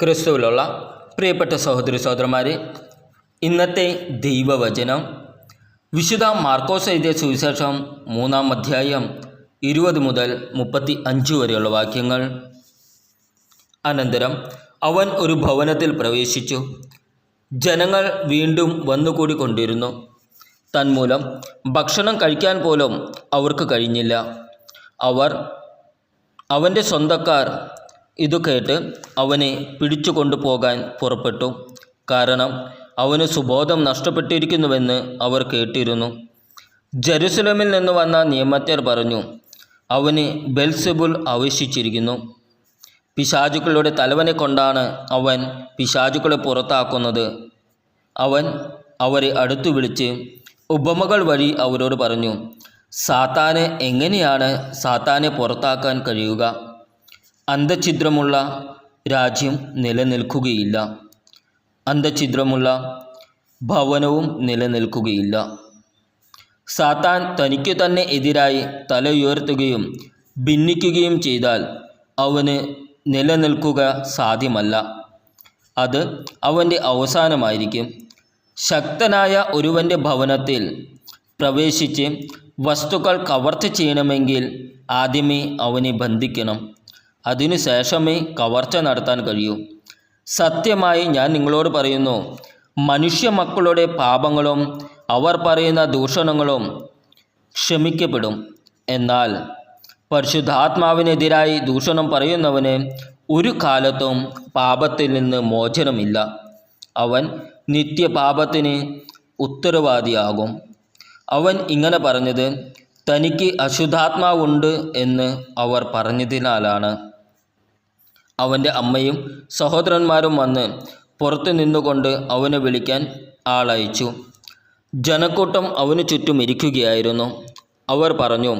ക്രിസ്തുവിലുള്ള പ്രിയപ്പെട്ട സഹോദരി സഹോദരന്മാരെ ഇന്നത്തെ ദൈവവചനം വിശുദ്ധ മാർക്കോസ് എഴുതിയ സുവിശേഷം മൂന്നാം അധ്യായം ഇരുപത് മുതൽ മുപ്പത്തി അഞ്ച് വരെയുള്ള വാക്യങ്ങൾ. അനന്തരം അവൻ ഒരു ഭവനത്തിൽ പ്രവേശിച്ചു. ജനങ്ങൾ വീണ്ടും വന്നുകൂടിക്കൊണ്ടിരുന്നു. തന്മൂലം ഭക്ഷണം കഴിക്കാൻ പോലും അവർക്ക് കഴിഞ്ഞില്ല. അവർ അവന്റെ സ്വന്തക്കാർ ഇതു കേട്ട് അവനെ പിടിച്ചു കൊണ്ടുപോകാൻ പുറപ്പെട്ടു. കാരണം അവന് സുബോധം നഷ്ടപ്പെട്ടിരിക്കുന്നുവെന്ന് അവർ കേട്ടിരുന്നു. ജെറുസലേമിൽ നിന്ന് വന്ന നിയമത്യർ പറഞ്ഞു അവന് ബെൽസെബുൽ ആവശ്യിച്ചിരിക്കുന്നു പിശാചുക്കളുടെ തലവനെ കൊണ്ടാണ് അവൻ പിശാചുക്കളെ പുറത്താക്കുന്നത്. അവൻ അവരെ അടുത്തു വിളിച്ച് ഉപമകൾ വഴി അവരോട് പറഞ്ഞു സാത്താന് എങ്ങനെയാണ് സാത്താനെ പുറത്താക്കാൻ കഴിയുക? അന്തഛിദ്രമുള്ള രാജ്യം നിലനിൽക്കുകയില്ല. അന്തഛിദ്രമുള്ള ഭവനവും നിലനിൽക്കുകയില്ല. സാത്താൻ തനിക്കു തന്നെ എതിരായി തലയുയർത്തുകയും ഭിന്നിക്കുകയും ചെയ്താൽ അവന് നിലനിൽക്കുക സാധ്യമല്ല. അത് അവന്റെ അവസാനമായിരിക്കും. ശക്തനായ ഒരുവന്റെ ഭവനത്തിൽ പ്രവേശിച്ച് വസ്തുക്കൾ കവർച്ച ചെയ്യണമെങ്കിൽ ആദ്യമേ അവനെ ബന്ധിക്കണം. അതിനുശേഷമേ കവർച്ച നടത്താൻ കഴിയൂ. സത്യമായി ഞാൻ നിങ്ങളോട് പറയുന്നു മനുഷ്യ മക്കളുടെ പാപങ്ങളും അവർ പറയുന്ന ദൂഷണങ്ങളും ക്ഷമിക്കപ്പെടും. എന്നാൽ പരിശുദ്ധാത്മാവിനെതിരായി ദൂഷണം പറയുന്നവന് ഒരു കാലത്തും പാപത്തിൽ നിന്ന് മോചനമില്ല. അവൻ നിത്യപാപത്തിന് ഉത്തരവാദിയാകും. അവൻ ഇങ്ങനെ പറഞ്ഞത് തനിക്ക് അശുദ്ധാത്മാവുണ്ട് എന്ന് അവർ പറഞ്ഞതിനാലാണ്. അവന്റെ അമ്മയും സഹോദരന്മാരും വന്ന് പുറത്തു നിന്നുകൊണ്ട് അവനെ വിളിക്കാൻ ആളയച്ചു. ജനക്കൂട്ടം അവന് ചുറ്റും ഇരിക്കുകയായിരുന്നു. അവർ പറഞ്ഞു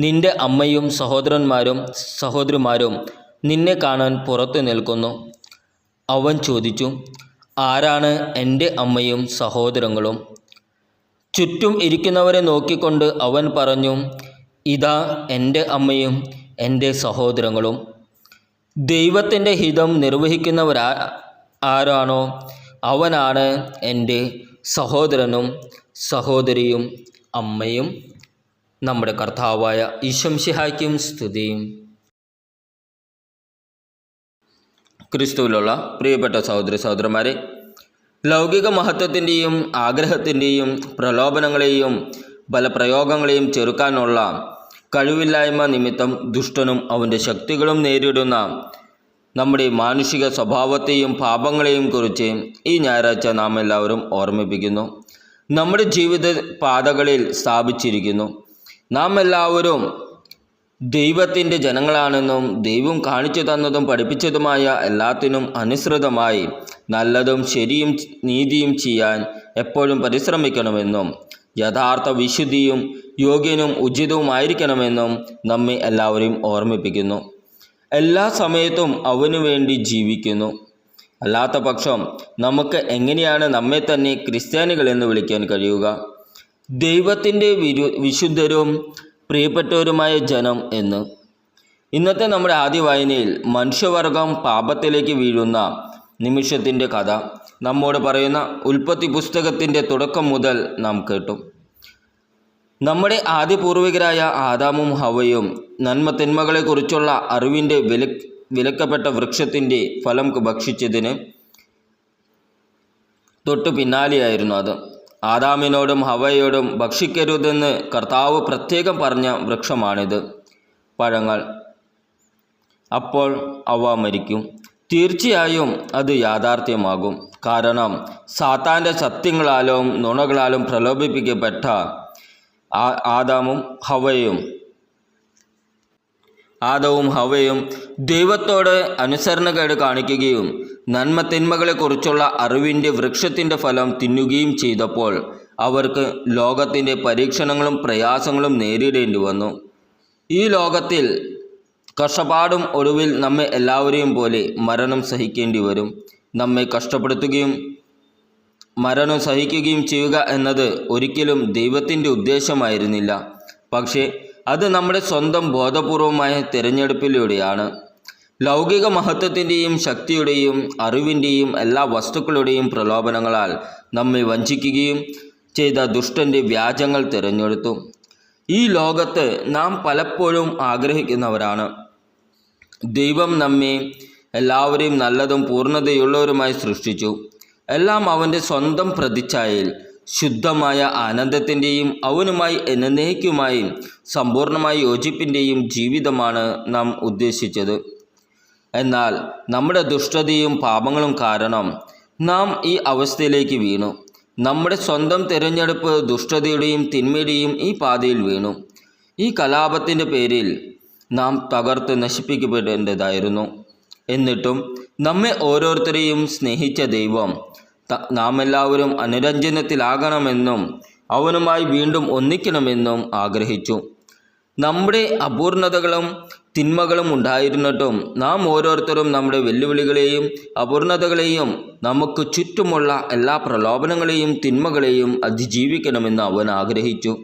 നിന്റെ അമ്മയും സഹോദരന്മാരും സഹോദരിമാരും നിന്നെ കാണാൻ പുറത്തു നിൽക്കുന്നു. അവൻ ചോദിച്ചു ആരാണ് എന്റെ അമ്മയും സഹോദരങ്ങളും? ചുറ്റും ഇരിക്കുന്നവരെ നോക്കിക്കൊണ്ട് അവൻ പറഞ്ഞു ഇതാ എന്റെ അമ്മയും എന്റെ സഹോദരങ്ങളും ദൈവത്തിന്റെ ഹിതം നിർവഹിക്കുന്നവരാ ആരാണോ അവനാണ് എന്റെ സഹോദരനും സഹോദരിയും അമ്മയും നമ്മുടെ കർത്താവായ ഈശംഷിഹായ്ക്കും സ്തുതിയും. ക്രിസ്തുവിലുള്ള പ്രിയപ്പെട്ട സഹോദര സഹോദരന്മാരെ ലൗകിക മഹത്വത്തിന്റെയും ആഗ്രഹത്തിന്റെയും പ്രലോഭനങ്ങളെയും ബലപ്രയോഗങ്ങളെയും ചെറുക്കാനുള്ള കഴിവില്ലായ്മ നിമിത്തം ദുഷ്ടനും അവന്റെ ശക്തികളും നേരിടുന്ന നമ്മുടെ മാനുഷിക സ്വഭാവത്തെയും പാപങ്ങളെയും കുറിച്ച് ഈ ഞായറാഴ്ച നാം എല്ലാവരും ഓർമ്മിപ്പിക്കുന്നു. നമ്മുടെ ജീവിത പാതകളിൽ സ്ഥാപിച്ചിരിക്കുന്നു. നാം എല്ലാവരും ദൈവത്തിന്റെ ജനങ്ങളാണെന്നും ദൈവം കാണിച്ചു തന്നതും പഠിപ്പിച്ചതുമായ എല്ലാത്തിനും അനുസൃതമായി നല്ലതും ശരിയും നീതിയും ചെയ്യാൻ എപ്പോഴും പരിശ്രമിക്കണമെന്നും യഥാർത്ഥ വിശുദ്ധിയും യോഗ്യനും ഉചിതവുമായിരിക്കണമെന്നും നമ്മെ എല്ലാവരെയും ഓർമ്മിപ്പിക്കുന്നു. എല്ലാ സമയത്തും അവനു വേണ്ടി ജീവിക്കുന്നു. അല്ലാത്ത പക്ഷം നമുക്ക് എങ്ങനെയാണ് നമ്മെ തന്നെ ക്രിസ്ത്യാനികൾ എന്ന് വിളിക്കാൻ കഴിയുക? ദൈവത്തിന്റെ വിരു വിശുദ്ധരും പ്രിയപ്പെട്ടവരുമായ ജനം എന്ന്. ഇന്നത്തെ നമ്മുടെ ആദ്യ വായനയിൽ മനുഷ്യവർഗം പാപത്തിലേക്ക് വീഴുന്ന നിമിഷത്തിന്റെ കഥ. നമ്മോട് പറയുന്ന ഉൽപ്പത്തി പുസ്തകത്തിന്റെ തുടക്കം മുതൽ നാം കേട്ടു. നമ്മുടെ ആദ്യ പൂർവികരായ ആദാമും ഹവയും നന്മ തിന്മകളെക്കുറിച്ചുള്ള അറിവിന്റെ വില വിലക്കപ്പെട്ട വൃക്ഷത്തിന്റെ ഫലം ഭക്ഷിച്ചതിന് തൊട്ടു പിന്നാലെയായിരുന്നു അത്. ആദാമിനോടും ഹവയോടും ഭക്ഷിക്കരുതെന്ന് കർത്താവ് പ്രത്യേകം പറഞ്ഞ വൃക്ഷമാണിത്. പഴങ്ങൾ. അപ്പോൾ അവ മരിക്കും. തീർച്ചയായും അത് യാഥാർത്ഥ്യമാകും. കാരണം സാത്താന്റെ സത്യങ്ങളാലും നുണകളാലും പ്രലോഭിപ്പിക്കപ്പെട്ട ആദാമും ഹവയും ആദവും ഹവയും ദൈവത്തോട് അനുസരണക്കേട് കാണിക്കുകയും നന്മ തിന്മകളെക്കുറിച്ചുള്ള അറിവിന്റെ വൃക്ഷത്തിന്റെ ഫലം തിന്നുകയും ചെയ്തപ്പോൾ അവർക്ക് ലോകത്തിന്റെ പരീക്ഷണങ്ങളും പ്രയാസങ്ങളും നേരിടേണ്ടി വന്നു. ഈ ലോകത്തിൽ കഷ്ടപ്പാടും ഒടുവിൽ നമ്മെ എല്ലാവരെയും പോലെ മരണം സഹിക്കേണ്ടി വരും. നമ്മെ കഷ്ടപ്പെടുത്തുകയും മരണം സഹിക്കുകയും ചെയ്യുക എന്നത് ഒരിക്കലും ദൈവത്തിന്റെ ഉദ്ദേശമായിരുന്നില്ല. പക്ഷേ അത് നമ്മുടെ സ്വന്തം ബോധപൂർവമായ തിരഞ്ഞെടുപ്പിലൂടെയാണ്. ലൗകിക മഹത്വത്തിന്റെയും ശക്തിയുടെയും അറിവിന്റെയും എല്ലാ വസ്തുക്കളുടെയും പ്രലോഭനങ്ങളാൽ നമ്മെ വഞ്ചിക്കുകയും ചെയ്ത ദുഷ്ടന്റെ വ്യാജങ്ങൾ തിരഞ്ഞെടുത്തു. ഈ ലോകത്ത് നാം പലപ്പോഴും ആഗ്രഹിക്കുന്നവരാണ്. ദൈവം നമ്മെ എല്ലാവരെയും നല്ലതും പൂർണതയുള്ളവരുമായി സൃഷ്ടിച്ചു. എല്ലാം അവന്റെ സ്വന്തം പ്രതിച്ഛായയിൽ ശുദ്ധമായ ആനന്ദത്തിന്റെയും അവനുമായി എന്നേക്കുമായി സമ്പൂർണമായ യോജിപ്പിന്റെയും ജീവിതമാണ് നാം ഉദ്ദേശിച്ചത്. എന്നാൽ നമ്മുടെ ദുഷ്ടതയും പാപങ്ങളും കാരണം നാം ഈ അവസ്ഥയിലേക്ക് വീണു. നമ്മുടെ സ്വന്തം തിരഞ്ഞെടുപ്പ് ദുഷ്ടതയുടെയും തിന്മയുടെയും ഈ പാതയിൽ വീണു. ഈ കലാപത്തിന്റെ പേരിൽ നാം തകർത്ത് നശിപ്പിക്കപ്പെടേണ്ടതായിരുന്നു. എന്നിട്ടും നമ്മെ ഓരോരുത്തരെയും സ്നേഹിച്ച ദൈവം നാം എല്ലാവരും അനുരഞ്ജനത്തിലാകണമെന്നും അവനുമായി വീണ്ടും ഒന്നിക്കണമെന്നും ആഗ്രഹിച്ചു. നമ്മുടെ അപൂർണതകളും തിന്മകളും ഉണ്ടായിരുന്നിട്ടും നാം ഓരോരുത്തരും നമ്മുടെ വെല്ലുവിളികളെയും അപൂർണതകളെയും നമുക്ക് ചുറ്റുമുള്ള എല്ലാ പ്രലോഭനങ്ങളെയും തിന്മകളെയും അതിജീവിക്കണമെന്ന് അവൻ ആഗ്രഹിച്ചു.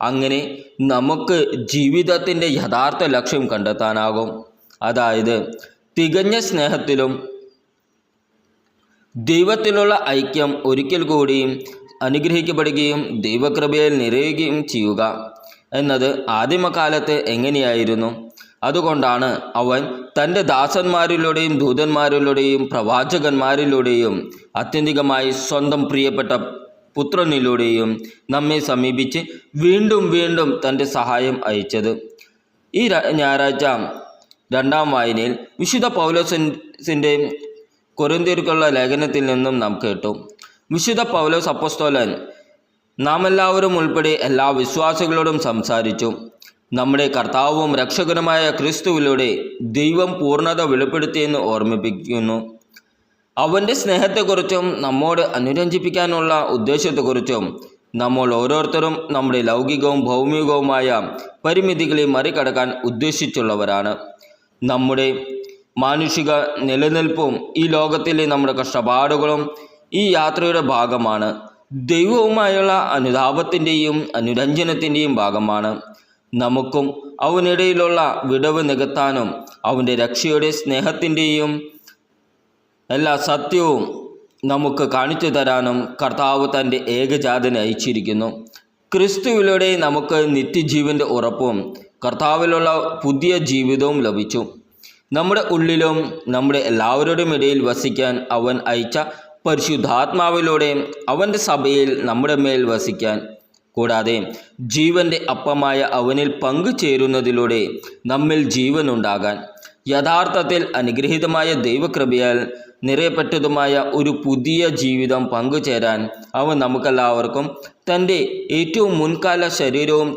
അങ്ങനെ നമുക്ക് ജീവിതത്തിന്റെ യഥാർത്ഥ ലക്ഷ്യം കണ്ടെത്താനാകും. അതായത് തികഞ്ഞ സ്നേഹത്തിലും ദൈവത്തിലുള്ള ഐക്യം ഒരിക്കൽ കൂടിയും അനുഗ്രഹിക്കപ്പെടുകയും ദൈവകൃപയിൽ നിറയുകയും ചെയ്യുക എന്നത് ആദിമകാലത്ത് എങ്ങനെയായിരുന്നു? അതുകൊണ്ടാണ് അവൻ തന്റെ ദാസന്മാരിലൂടെയും ദൂതന്മാരിലൂടെയും പ്രവാചകന്മാരിലൂടെയും ആത്യന്തികമായി സ്വന്തം പ്രിയപ്പെട്ട പുത്രനിലൂടെയും നമ്മെ സമീപിച്ച് വീണ്ടും വീണ്ടും തന്റെ സഹായം അയച്ചത്. ഈ ഞായറാഴ്ച രണ്ടാം വായനയിൽ വിശുദ്ധ പൗലോസിന്റെ കൊരിന്ത്യർക്കുള്ള ലേഖനത്തിൽ നിന്നും നാം കേട്ടു. വിശുദ്ധ പൗലോസ് അപ്പസ്തോലൻ നാം എല്ലാവരും ഉൾപ്പെടെ എല്ലാ വിശ്വാസികളോടും സംസാരിച്ചു. നമ്മുടെ കർത്താവും രക്ഷകനുമായ ക്രിസ്തുവിലൂടെ ദൈവം പൂർണത വെളിപ്പെടുത്തിയെന്ന് ഓർമ്മിപ്പിക്കുന്നു. അവന്റെ സ്നേഹത്തെക്കുറിച്ചും നമ്മോട് അനുരഞ്ജിപ്പിക്കാനുള്ള ഉദ്ദേശത്തെക്കുറിച്ചും നമ്മൾ ഓരോരുത്തരും നമ്മുടെ ലൗകികവും ഭൗമികവുമായ പരിമിതികളെ മറികടക്കാൻ ഉദ്ദേശിച്ചുള്ളവരാണ്. നമ്മുടെ മാനുഷിക നിലനിൽപ്പും ഈ ലോകത്തിലെ നമ്മുടെ കഷ്ടപ്പാടുകളും ഈ യാത്രയുടെ ഭാഗമാണ്. ദൈവവുമായുള്ള അനുതാപത്തിന്റെയും അനുരഞ്ജനത്തിന്റെയും ഭാഗമാണ്. നമുക്കും അവനിടയിലുള്ള വിടവ് നികത്താനും അവന്റെ രക്ഷയുടെ സ്നേഹത്തിന്റെയും എല്ലാ സത്യവും നമുക്ക് കാണിച്ചു തരാനും കർത്താവ് തന്റെ ഏകജാതനെ അയച്ചിരിക്കുന്നു. ക്രിസ്തുവിലൂടെ നമുക്ക് നിത്യജീവന്റെ ഉറപ്പും കർത്താവിലുള്ള പുതിയ ജീവിതവും ലഭിച്ചു. നമ്മുടെ ഉള്ളിലും നമ്മുടെ എല്ലാവരുടെയും ഇടയിൽ വസിക്കാൻ അവൻ അയച്ച പരിശുദ്ധാത്മാവിലൂടെ അവന്റെ സഭയിൽ നമ്മുടെ മേൽ വസിക്കാൻ. കൂടാതെ ജീവന്റെ അപ്പമായ അവനിൽ പങ്കുചേരുന്നതിലൂടെ നമ്മിൽ ജീവനുണ്ടാകാൻ. യഥാർത്ഥത്തിൽ അനുഗ്രഹീതമായ ദൈവകൃപയാൽ നിറയപ്പെട്ടതുമായ ഒരു പുതിയ ജീവിതം പങ്കുചേരാൻ അവൻ നമുക്കെല്ലാവർക്കും തന്റെ ഏറ്റവും മുൻകാല ശരീരവും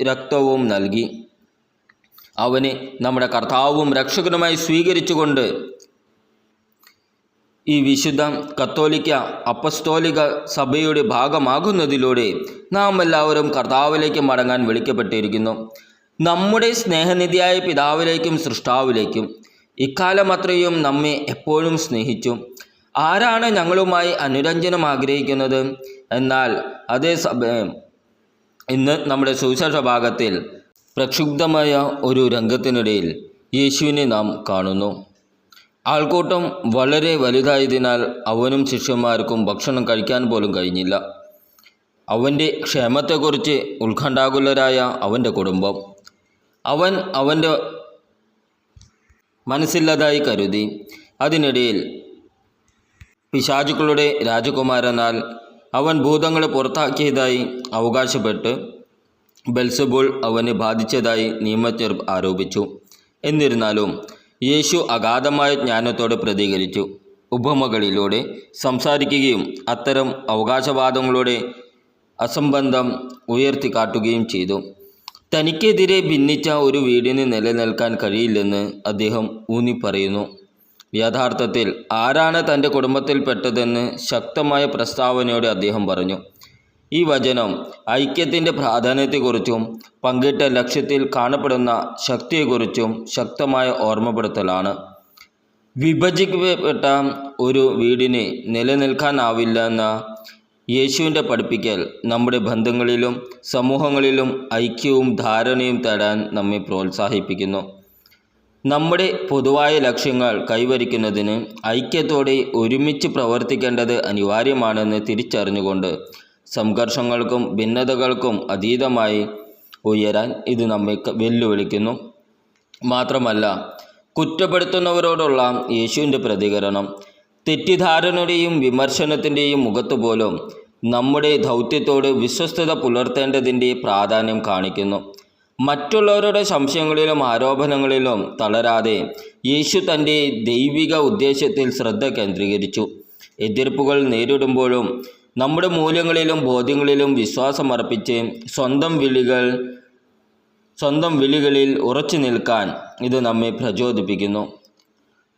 രക്തവും നൽകി. അവനെ നമ്മുടെ കർത്താവും രക്ഷകനുമായി സ്വീകരിച്ചുകൊണ്ട് ഈ വിശുദ്ധ കത്തോലിക്ക അപ്പസ്തോലിക സഭയുടെ ഭാഗമാകുന്നതിലൂടെ നാം എല്ലാവരും കർത്താവിലേക്ക് മടങ്ങാൻ വിളിക്കപ്പെട്ടിരിക്കുന്നു. നമ്മുടെ സ്നേഹനിധിയായ പിതാവിലേക്കും സൃഷ്ടാവിലേക്കും ഇക്കാലം അത്രയും നമ്മെ എപ്പോഴും സ്നേഹിച്ചു. ആരാണ് ഞങ്ങളുമായി അനുരഞ്ജനം ആഗ്രഹിക്കുന്നത്? എന്നാൽ അതേ സമയം ഇന്ന് നമ്മുടെ സുവിശേഷ ഭാഗത്തിൽ പ്രക്ഷുബ്ധമായ ഒരു രംഗത്തിനിടയിൽ യേശുവിനെ നാം കാണുന്നു. ആൾക്കൂട്ടം വളരെ വലുതായതിനാൽ അവനും ശിഷ്യന്മാർക്കും ഭക്ഷണം കഴിക്കാൻ പോലും കഴിഞ്ഞില്ല. അവന്റെ ക്ഷേമത്തെക്കുറിച്ച് ഉത്കണ്ഠാകുലരായ അവന്റെ കുടുംബം. അവൻ അവന്റെ മനസ്സില്ലാതായി കരുതി. അതിനിടയിൽ പിശാചുക്കളുടെ രാജകുമാരനാൽ അവൻ ഭൂതങ്ങളെ പുറത്താക്കിയതായി അവകാശപ്പെട്ട് ബെൽസബോൾ അവനെ ബാധിച്ചതായി നിയമജ്ഞർ ആരോപിച്ചു. എന്നിരുന്നാലും യേശു അഗാധമായ ജ്ഞാനത്തോടെ പ്രതികരിച്ചു. ഉപമകളിലൂടെ സംസാരിക്കുകയും അത്തരം അവകാശവാദങ്ങളുടെ അസംബന്ധം ഉയർത്തിക്കാട്ടുകയും ചെയ്തു. തനിക്കെതിരെ ഭിന്നിച്ച ഒരു വീടിന് നിലനിൽക്കാൻ കഴിയില്ലെന്ന് അദ്ദേഹം ഊന്നി പറയുന്നു യഥാർത്ഥത്തിൽ ആരാണ് തന്റെ കുടുംബത്തിൽപ്പെട്ടതെന്ന് ശക്തമായ പ്രസ്താവനയോടെ അദ്ദേഹം പറഞ്ഞു. ഈ വചനം ഐക്യത്തിന്റെ പ്രാധാന്യത്തെക്കുറിച്ചും പങ്കിട്ട ലക്ഷ്യത്തിൽ കാണപ്പെടുന്ന ശക്തിയെക്കുറിച്ചും ശക്തമായ ഓർമ്മപ്പെടുത്തലാണ്. വിഭജിക്കപ്പെട്ട ഒരു വീടിന് നിലനിൽക്കാനാവില്ല എന്ന യേശുവിന്റെ പഠിപ്പിക്കൽ നമ്മുടെ ബന്ധങ്ങളിലും സമൂഹങ്ങളിലും ഐക്യവും ധാരണയും തേടാൻ നമ്മെ പ്രോത്സാഹിപ്പിക്കുന്നു. നമ്മുടെ പൊതുവായ ലക്ഷ്യങ്ങൾ കൈവരിക്കുന്നതിന് ഐക്യത്തോടെ ഒരുമിച്ച് പ്രവർത്തിക്കേണ്ടത് അനിവാര്യമാണെന്ന് തിരിച്ചറിഞ്ഞുകൊണ്ട് സംഘർഷങ്ങൾക്കും ഭിന്നതകൾക്കും അതീതമായി ഉയരാൻ ഇത് നമ്മെ വെല്ലുവിളിക്കുന്നു. മാത്രമല്ല കുറ്റപ്പെടുത്തുന്നവരോടുള്ള യേശുവിന്റെ പ്രതികരണം തെറ്റിദ്ധാരണയുടെയും വിമർശനത്തിന്റെയും മുഖത്തുപോലും നമ്മുടെ ദൗത്യത്തോട് വിശ്വസ്തത പുലർത്തേണ്ടതിന്റെ പ്രാധാന്യം കാണിക്കുന്നു. മറ്റുള്ളവരുടെ സംശയങ്ങളിലും ആരോപണങ്ങളിലും തളരാതെ യേശു തന്റെ ദൈവിക ഉദ്ദേശത്തിൽ ശ്രദ്ധ കേന്ദ്രീകരിച്ചു. എതിർപ്പുകൾ നേരിടുമ്പോഴും നമ്മുടെ മൂല്യങ്ങളിലും ബോധ്യങ്ങളിലും വിശ്വാസമർപ്പിച്ച് സ്വന്തം വിളികൾ സ്വന്തം വിളികളിൽ ഉറച്ചു നിൽക്കാൻ ഇത് നമ്മെ പ്രചോദിപ്പിക്കുന്നു.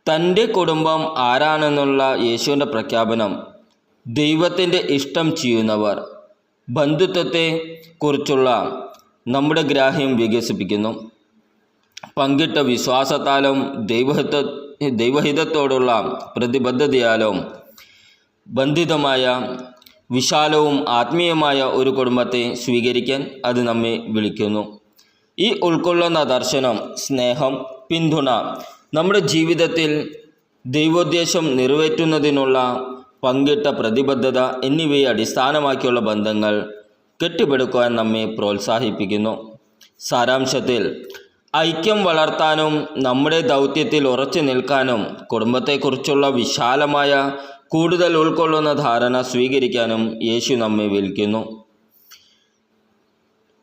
തന്റെ കുടുംബം ആരാണെന്നുള്ള യേശുവിന്റെ പ്രഖ്യാപനം ദൈവത്തിന്റെ ഇഷ്ടം ചെയ്യുന്നവർ ബന്ധുത്വത്തെ കുറിച്ചുള്ള നമ്മുടെ ഗ്രാഹ്യം വികസിപ്പിക്കുന്നു. പങ്കിട്ട വിശ്വാസത്താലും ദൈവഹിത ദൈവഹിതത്തോടുള്ള പ്രതിബദ്ധതയാലും ബന്ധിതമായ വിശാലവും ആത്മീയമായ ഒരു കുടുംബത്തെ സ്വീകരിക്കാൻ അത് നമ്മെ വിളിക്കുന്നു. ഈ ഉൾക്കൊള്ളുന്ന ദർശനം സ്നേഹം പിന്തുണ നമ്മുടെ ജീവിതത്തിൽ ദൈവോദ്ദേശം നിറവേറ്റുന്നതിനുള്ള പങ്കിട്ട പ്രതിബദ്ധത എന്നിവയെ അടിസ്ഥാനമാക്കിയുള്ള ബന്ധങ്ങൾ കെട്ടിപ്പടുക്കുവാൻ നമ്മെ പ്രോത്സാഹിപ്പിക്കുന്നു. സാരാംശത്തിൽ ഐക്യം വളർത്താനും നമ്മുടെ ദൗത്യത്തിൽ ഉറച്ചു നിൽക്കാനും കുടുംബത്തെക്കുറിച്ചുള്ള വിശാലമായ കൂടുതൽ ഉൾക്കൊള്ളുന്ന ധാരണ സ്വീകരിക്കാനും യേശു നമ്മെ വിളിക്കുന്നു.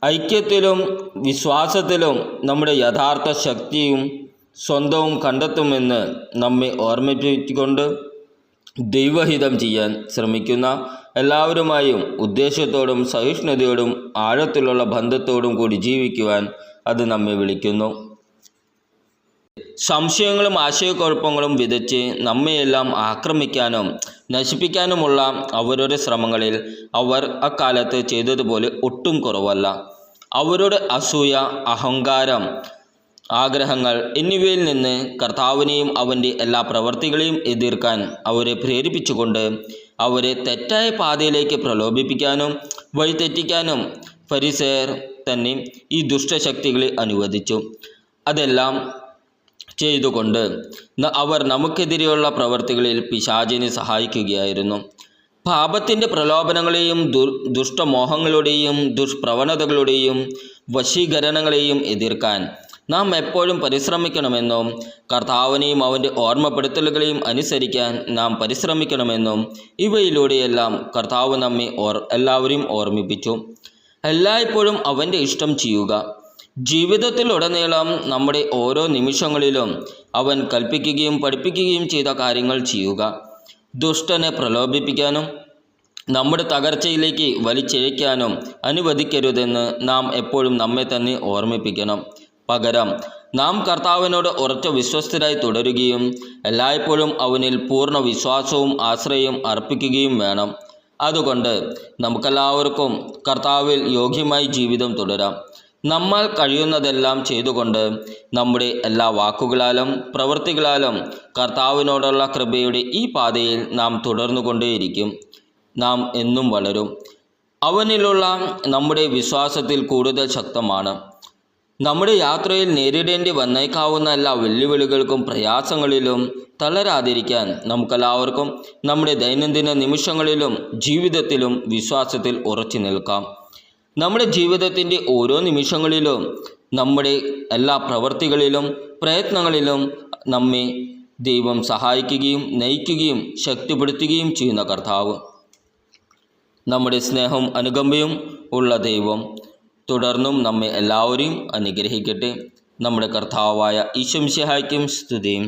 ഐക്യത്തിലും വിശ്വാസത്തിലും നമ്മുടെ യഥാർത്ഥ ശക്തിയും സ്വന്തവും കണ്ടെത്തുമെന്ന് നമ്മെ ഓർമ്മിപ്പിച്ചുകൊണ്ട് ദൈവഹിതം ചെയ്യാൻ ശ്രമിക്കുന്ന എല്ലാവരുമായും ഉദ്ദേശത്തോടും സഹിഷ്ണുതയോടും ആഴത്തിലുള്ള ബന്ധത്തോടും കൂടി ജീവിക്കുവാൻ അത് നമ്മെ വിളിക്കുന്നു. സംശയങ്ങളും ആശയക്കുഴപ്പങ്ങളും വിതച്ച് നമ്മയെല്ലാം ആക്രമിക്കാനും നശിപ്പിക്കാനുമുള്ള അവരുടെ ശ്രമങ്ങളിൽ അവർ അക്കാലത്ത് ചെയ്തതുപോലെ ഒട്ടും കുറവല്ല. അവരുടെ അസൂയ അഹങ്കാരം ആഗ്രഹങ്ങൾ എന്നിവയിൽ നിന്ന് കർത്താവിനെയും അവന്റെ എല്ലാ പ്രവർത്തികളെയും എതിർക്കാൻ അവരെ പ്രേരിപ്പിച്ചുകൊണ്ട് അവരെ തെറ്റായ പാതയിലേക്ക് പ്രലോഭിപ്പിക്കാനും വഴിതെറ്റിക്കാനും ഫരിസേർ തന്നെ ഈ ദുഷ്ടശക്തികളെ അനുവദിച്ചു. അതെല്ലാം ചെയ്തുകൊണ്ട് അവർ നമുക്കെതിരെയുള്ള പ്രവർത്തികളിൽ പിശാചിനെ സഹായിക്കുകയായിരുന്നു. പാപത്തിന്റെ പ്രലോഭനങ്ങളെയും ദുർ ദുഷ്ടമോഹങ്ങളുടെയും ദുഷ്പ്രവണതകളുടെയും വശീകരണങ്ങളെയും എതിർക്കാൻ നാം എപ്പോഴും പരിശ്രമിക്കണമെന്നും കർത്താവിനെയും അവന്റെ ഓർമ്മപ്പെടുത്തലുകളെയും അനുസരിക്കാൻ നാം പരിശ്രമിക്കണമെന്നും ഇവയിലൂടെയെല്ലാം കർത്താവ് നമ്മെ ഓർ എല്ലാവരെയും ഓർമ്മിപ്പിച്ചു. എല്ലായ്പ്പോഴും അവന്റെ ഇഷ്ടം ചെയ്യുക. ജീവിതത്തിലുടനീളം നമ്മുടെ ഓരോ നിമിഷങ്ങളിലും അവൻ കൽപ്പിക്കുകയും പഠിപ്പിക്കുകയും ചെയ്ത കാര്യങ്ങൾ ചെയ്യുക. ദുഷ്ടനെ പ്രലോഭിപ്പിക്കാനും നമ്മുടെ തകർച്ചയിലേക്ക് വലിച്ചിഴയ്ക്കാനും അനുവദിക്കരുതെന്ന് നാം എപ്പോഴും നമ്മെ തന്നെ ഓർമ്മിപ്പിക്കണം. പകരം നാം കർത്താവിനോട് ഉറച്ച വിശ്വസ്തരായി തുടരുകയും എല്ലായ്പ്പോഴും അവനിൽ പൂർണ വിശ്വാസവും ആശ്രയവും അർപ്പിക്കുകയും വേണം. അതുകൊണ്ട് നമുക്കെല്ലാവർക്കും കർത്താവിൽ യോഗ്യമായി ജീവിതം തുടരാം. നമ്മൾ കഴിയുന്നതെല്ലാം ചെയ്തുകൊണ്ട് നമ്മുടെ എല്ലാ വാക്കുകളാലും പ്രവൃത്തികളാലും കർത്താവിനോടുള്ള കൃപയുടെ ഈ പാതയിൽ നാം തുടർന്നുകൊണ്ടേയിരിക്കും. നാം എന്നും വളരും. അവനിലുള്ള നമ്മുടെ വിശ്വാസത്തിൽ കൂടുതൽ ശക്തമാണ്. നമ്മുടെ യാത്രയിൽ നേരിടേണ്ടി വന്നേക്കാവുന്ന എല്ലാ വെല്ലുവിളികൾക്കും പ്രയാസങ്ങളിലും തളരാതിരിക്കാൻ നമുക്കെല്ലാവർക്കും നമ്മുടെ ദൈനംദിന നിമിഷങ്ങളിലും ജീവിതത്തിലും വിശ്വാസത്തിൽ ഉറച്ചു നിൽക്കാം. നമ്മുടെ ജീവിതത്തിന്റെ ഓരോ നിമിഷങ്ങളിലും നമ്മുടെ എല്ലാ പ്രവൃത്തികളിലും പ്രയത്നങ്ങളിലും നമ്മെ ദൈവം സഹായിക്കുകയും നയിക്കുകയും ശക്തിപ്പെടുത്തുകയും ചെയ്യുന്ന കർത്താവ്. നമ്മുടെ സ്നേഹവും അനുകമ്പയും ഉള്ള ദൈവം. തുടർന്നും നമ്മെ എല്ലാവരെയും അനുഗ്രഹിക്കട്ടെ. നമ്മുടെ കർത്താവായ ഈശ്വംശിഹായ്ക്കും സ്തുതിയും.